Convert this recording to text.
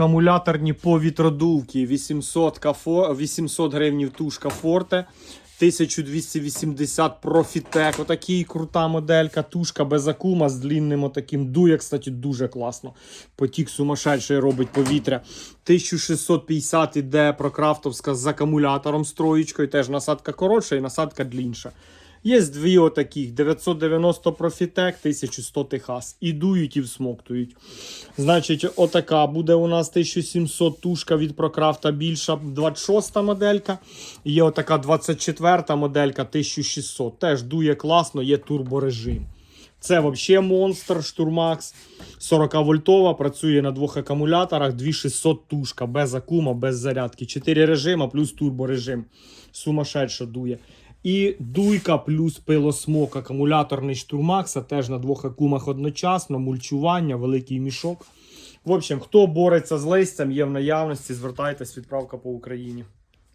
Акумуляторні повітродувки 800, кафо, 800 гривнів тушка Форте. 1280 Profitec, отакий крута моделька, тушка без акума з длинним отаким дує, кстати, дуже класно. Потік сумасшедший робить повітря. 1650 іде прокрафтовська з акумулятором з троєчкою, теж насадка коротша і насадка длінша. Є дві отаких 990 Profitec, 1100 Техас. І дують, і всмоктують. Значить, отака буде у нас 1700 тушка від Прокрафта більша, 26 моделька. Є отака 24 моделька 1600. Теж дує класно, є турборежим. Це взагалі монстр Штурмакс. 40 вольтова, працює на двох акумуляторах, 2600 тушка, без акума, без зарядки. 4 режима плюс турборежим. Сумасшедше дує. І дуйка плюс пилосмок, акумуляторний штурмакса, теж на двох акумах одночасно, мульчування, великий мішок. В общем, хто бореться з листям, є в наявності, звертайтесь, відправка по Україні.